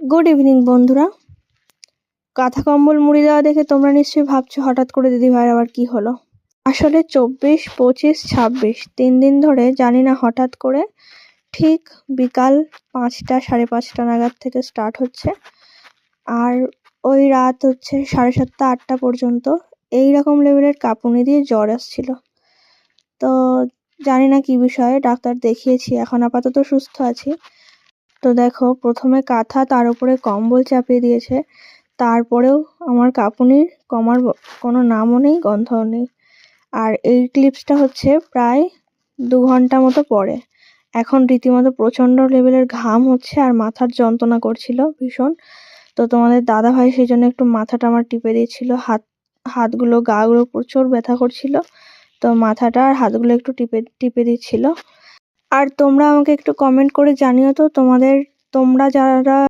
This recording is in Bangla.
গুড ইভিনিং বন্ধুরা। কাঁথা কম্বল মুড়ি দেওয়া দেখে তোমরা নিশ্চয়ই ভাবছ, হঠাৎ করে দিদি ভাইয়ের আবার কি হলো? আসলে চব্বিশ, পঁচিশ, ছাব্বিশ, তিন দিন ধরে জানি না হঠাৎ করে ঠিক বিকাল পাঁচটা, সাড়ে পাঁচটা নাগাদ থেকে স্টার্ট হচ্ছে। আর ওই রাত হচ্ছে সাড়ে সাতটা, আটটা পর্যন্ত এই রকম লেভেলের কাঁপুনি দিয়ে জ্বর আসছিল। তো জানি না কি বিষয়ে, ডাক্তার দেখিয়েছি, এখন আপাতত সুস্থ আছি। তো দেখো, প্রথমে কাঁথা, তার উপরে কম্বল চাপিয়ে দিয়েছে। তারপরেও আমার কাঁপুনির কমার কোনো নামও নেই, গন্ধও নেই। আর এই ক্লিপসটা হচ্ছে প্রায় দু ঘণ্টা মতো পরে। এখন রীতিমতো প্রচণ্ড লেভেলের ঘাম হচ্ছে আর মাথার যন্ত্রণা করছিল ভীষণ। তো তোমাদের দাদা ভাই সেই জন্য একটু মাথাটা আমার টিপে দিয়েছিল। হাত হাতগুলো, গাগুলো প্রচুর ব্যথা করছিল। তো মাথাটা আর হাতগুলো একটু টিপে টিপে দিচ্ছিল। আর তোমরা আমাকে একটু কমেন্ট করে জানিও তো তোমাদের তোমরা যারা